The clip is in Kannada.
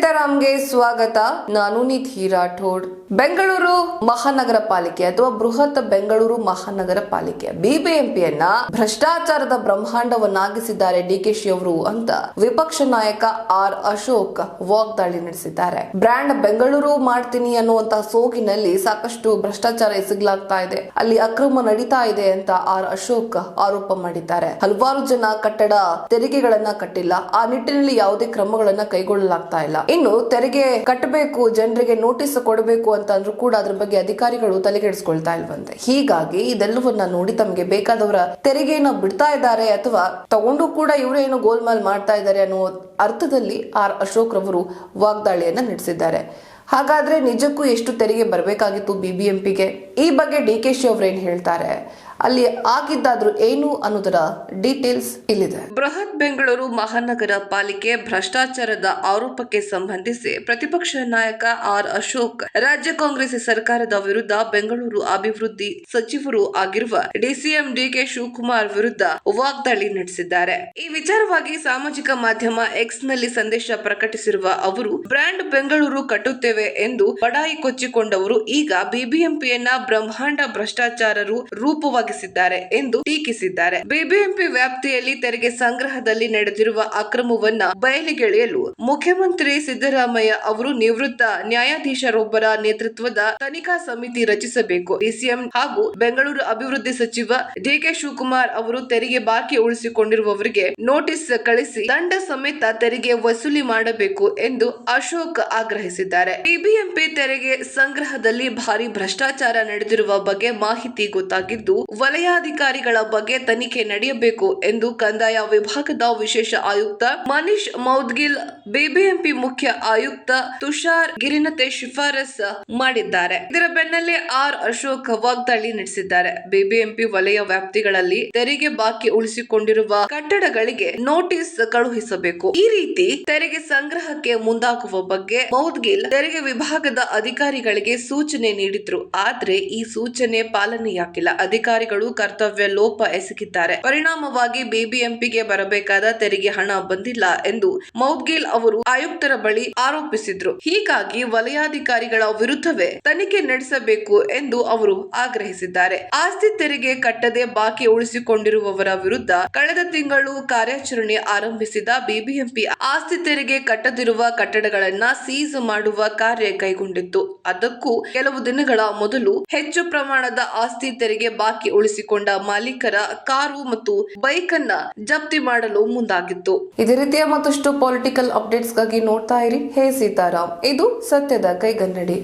ಸೀತಾರಾಮ್ಗೆ ಸ್ವಾಗತ. ನಾನು ನಿಧಿ ರಾಠೋಡ್. ಬೆಂಗಳೂರು ಮಹಾನಗರ ಪಾಲಿಕೆ ಅಥವಾ ಬೃಹತ್ ಬೆಂಗಳೂರು ಮಹಾನಗರ ಪಾಲಿಕೆ ಬಿಬಿಎಂಪಿಯನ್ನ ಭ್ರಷ್ಟಾಚಾರದ ಬ್ರಹ್ಮಾಂಡವನ್ನಾಗಿಸಿದ್ದಾರೆ ಡಿಕೆಶಿ ಅವರು ಅಂತ ವಿಪಕ್ಷ ನಾಯಕ ಆರ್ ಅಶೋಕ್ ವಾಗ್ದಾಳಿ ನಡೆಸಿದ್ದಾರೆ. ಬ್ರ್ಯಾಂಡ್ ಬೆಂಗಳೂರು ಮಾಡ್ತೀನಿ ಅನ್ನುವಂತಹ ಸೋಗಿನಲ್ಲಿ ಸಾಕಷ್ಟು ಭ್ರಷ್ಟಾಚಾರ ಎಸಗಲಾಗ್ತಾ ಇದೆ. ಅಲ್ಲಿ ಅಕ್ರಮ ನಡೀತಾ ಇದೆ ಅಂತ ಆರ್ ಅಶೋಕ್ ಆರೋಪ ಮಾಡಿದ್ದಾರೆ. ಹಲವಾರು ಜನ ಕಟ್ಟಡ ತೆರಿಗೆಗಳನ್ನ ಕಟ್ಟಿಲ್ಲ. ಆ ನಿಟ್ಟಿನಲ್ಲಿ ಯಾವುದೇ ಕ್ರಮಗಳನ್ನ ಕೈಗೊಳ್ಳಲಾಗ್ತಾ ಇಲ್ಲ. ಇನ್ನು ತೆರಿಗೆ ಕಟ್ಟಬೇಕು, ಜನರಿಗೆ ನೋಟಿಸ್ ಕೊಡಬೇಕು ಅಂತ ಕೂಡ ಅದ್ರ ಬಗ್ಗೆ ಅಧಿಕಾರಿಗಳು ತಲೆಗೆಡಿಸ್ಕೊಳ್ತಾ ಇಲ್ವಂತೆ. ಹೀಗಾಗಿ ಇದೆಲ್ಲವನ್ನ ನೋಡಿ ತಮಗೆ ಬೇಕಾದವರ ತೆರಿಗೆಯನ್ನ ಬಿಡ್ತಾ ಇದ್ದಾರೆ ಅಥವಾ ತಗೊಂಡು ಕೂಡ ಇವರೇನು ಗೋಲ್ಮಾಲ್ ಮಾಡ್ತಾ ಇದ್ದಾರೆ ಅನ್ನೋ ಅರ್ಥದಲ್ಲಿ ಆರ್ ಅಶೋಕ್ ರವರು ವಾಗ್ದಾಳಿಯನ್ನ ನಡೆಸಿದ್ದಾರೆ. ಹಾಗಾದ್ರೆ ನಿಜಕ್ಕೂ ಎಷ್ಟು ತೆರಿಗೆ ಬರಬೇಕಾಗಿತ್ತು ಬಿಬಿಎಂಪಿಗೆ ಈ ಬಗ್ಗೆ ಡಿ ಕೆ ಶಿ ಅವ್ರೇನ್ ಹೇಳ್ತಾರೆ? ಅಲ್ಲಿ ಆಗಿದ್ದಾದ್ರೂ ಏನು ಅನ್ನೋದರ ಡೀಟೇಲ್ಸ್ ಇಲ್ಲಿದೆ. ಬೃಹತ್ ಬೆಂಗಳೂರು ಮಹಾನಗರ ಪಾಲಿಕೆ ಭ್ರಷ್ಟಾಚಾರದ ಆರೋಪಕ್ಕೆ ಸಂಬಂಧಿಸಿ ಪ್ರತಿಪಕ್ಷ ನಾಯಕ ಆರ್ ಅಶೋಕ್, ರಾಜ್ಯ ಕಾಂಗ್ರೆಸ್ ಸರ್ಕಾರದ ವಿರುದ್ಧ ಬೆಂಗಳೂರು ಅಭಿವೃದ್ಧಿ ಸಚಿವರು ಆಗಿರುವ ಡಿಸಿಎಂ ಡಿಕೆ ಶಿವಕುಮಾರ್ ವಿರುದ್ಧ ವಾಗ್ದಾಳಿ ನಡೆಸಿದ್ದಾರೆ. ಈ ವಿಚಾರವಾಗಿ ಸಾಮಾಜಿಕ ಮಾಧ್ಯಮ ಎಕ್ಸ್ನಲ್ಲಿ ಸಂದೇಶ ಪ್ರಕಟಿಸಿರುವ ಅವರು, ಬ್ರ್ಯಾಂಡ್ ಬೆಂಗಳೂರು ಕಟ್ಟುತ್ತೇವೆ ಎಂದು ಬಡಾಯಿ ಕೊಚ್ಚಿಕೊಂಡವರು, ಈಗ ಬಿಬಿಎಂಪಿಯನ್ನ ಬ್ರಹ್ಮಾಂಡ ಭ್ರಷ್ಟಾಚಾರರು ರೂಪವಾಗಿಸಿದ್ದಾರೆ ಎಂದು ಟೀಕಿಸಿದ್ದಾರೆ. ಬಿಬಿಎಂಪಿ ವ್ಯಾಪ್ತಿಯಲ್ಲಿ ತೆರಿಗೆ ಸಂಗ್ರಹದಲ್ಲಿ ನಡೆದಿರುವ ಅಕ್ರಮವನ್ನ ಬಯಲಿಗೆಳೆಯಲು ಮುಖ್ಯಮಂತ್ರಿ ಸಿದ್ದರಾಮಯ್ಯ ಅವರು ನಿವೃತ್ತ ನ್ಯಾಯಾಧೀಶರೊಬ್ಬರ ನೇತೃತ್ವದ ತನಿಖಾ ಸಮಿತಿ ರಚಿಸಬೇಕು. ಡಿಸಿಎಂ ಹಾಗೂ ಬೆಂಗಳೂರು ಅಭಿವೃದ್ಧಿ ಸಚಿವ ಡಿಕೆ ಶಿವಕುಮಾರ್ ಅವರು ತೆರಿಗೆ ಬಾಕಿ ಉಳಿಸಿಕೊಂಡಿರುವವರಿಗೆ ನೋಟಿಸ್ ಕಳಿಸಿ ದಂಡ ಸಮೇತ ತೆರಿಗೆ ವಸೂಲಿ ಮಾಡಬೇಕು ಎಂದು ಅಶೋಕ್ ಆಗ್ರಹಿಸಿದ್ದಾರೆ. ಬಿಬಿಎಂಪಿ ತೆರಿಗೆ ಸಂಗ್ರಹದಲ್ಲಿ ಭಾರಿ ಭ್ರಷ್ಟಾಚಾರ ನಡೆದಿರುವ ಬಗ್ಗೆ ಮಾಹಿತಿ ಗೊತ್ತಾಗಿದ್ದು ವಲಯಾಧಿಕಾರಿಗಳ ಬಗ್ಗೆ ತನಿಖೆ ನಡೆಯಬೇಕು ಎಂದು ಕಂದಾಯ ವಿಭಾಗದ ವಿಶೇಷ ಆಯುಕ್ತ ಮನೀಶ್ ಮೌದ್ಗಿಲ್, ಬಿಬಿಎಂಪಿ ಮುಖ್ಯ ಆಯುಕ್ತ ತುಷಾರ್ ಗಿರಿನತೆ ಶಿಫಾರಸ್ ಮಾಡಿದ್ದಾರೆ. ಇದರ ಬೆನ್ನಲ್ಲೇ ಆರ್ ಅಶೋಕ್ ವಾಗ್ದಾಳಿ ನಡೆಸಿದ್ದಾರೆ. ಬಿಬಿಎಂಪಿ ವಲಯ ವ್ಯಾಪ್ತಿಗಳಲ್ಲಿ ತೆರಿಗೆ ಬಾಕಿ ಉಳಿಸಿಕೊಂಡಿರುವ ಕಟ್ಟಡಗಳಿಗೆ ನೋಟಿಸ್ ಕಳುಹಿಸಬೇಕು. ಈ ರೀತಿ ತೆರಿಗೆ ಸಂಗ್ರಹಕ್ಕೆ ಮುಂದಾಗುವ ಬಗ್ಗೆ ಮೌದ್ಗಿಲ್ ತೆರಿಗೆ ವಿಭಾಗದ ಅಧಿಕಾರಿಗಳಿಗೆ ಸೂಚನೆ ನೀಡಿದ್ರು. ಆದ್ರೆ ಈ ಸೂಚನೆ ಪಾಲನೆಯಾಗಿಲ್ಲ. ಅಧಿಕಾರಿಗಳು ಕರ್ತವ್ಯ, ಲೋಪ ಎಸಗಿದ್ದಾರೆ. ಪರಿಣಾಮವಾಗಿ ಬಿಬಿಎಂಪಿಗೆ ಬರಬೇಕಾದ ತೆರಿಗೆ ಹಣ ಬಂದಿಲ್ಲ ಎಂದು ಮೌದ್ಗಿಲ್ ಅವರು ಆಯುಕ್ತರ ಬಳಿ ಆರೋಪಿಸಿದ್ರು. ಹೀಗಾಗಿ ವಲಯಾಧಿಕಾರಿಗಳ ವಿರುದ್ಧವೇ ತನಿಖೆ ನಡೆಸಬೇಕು ಎಂದು ಅವರು ಆಗ್ರಹಿಸಿದ್ದಾರೆ. ಆಸ್ತಿ ತೆರಿಗೆ ಕಟ್ಟದೆ ಬಾಕಿ ಉಳಿಸಿಕೊಂಡಿರುವವರ ವಿರುದ್ಧ ಕಳೆದ ತಿಂಗಳು ಕಾರ್ಯಾಚರಣೆ ಆರಂಭಿಸಿದ ಬಿಬಿಎಂಪಿ ಆಸ್ತಿ ತೆರಿಗೆ ಕಟ್ಟದಿರುವ ಕಟ್ಟಡಗಳನ್ನ ಸೀಸ್ ಮಾಡುವ ಕಾರ್ಯ ಕೈಗೊಂಡಿತ್ತು. ಅದಕ್ಕೂ ಕೆಲವು ದಿನಗಳ ಮೊದಲು ಹೆಚ್ಚು ಪ್ರಮಾಣದ ಆಸ್ತಿ ತೆರಿಗೆ ಬಾಕಿ ಉಳಿಸಿಕೊಂಡ ಮಾಲೀಕರ ಕಾರು ಮತ್ತು ಬೈಕ್ ಅನ್ನ ಜಪ್ತಿ ಮಾಡಲು ಮುಂದಾಗಿತ್ತು. ಇದೇ ರೀತಿಯ ಮತ್ತಷ್ಟು ಪೊಲಿಟಿಕಲ್ ಅಪ್ಡೇಟ್ಸ್ಗಾಗಿ ನೋಡ್ತಾ ಇರಿ. ಹೇ ಸೀತಾರಾಮ್. ಇದು ಸತ್ಯದ ಕೈಗನ್ನಡಿ.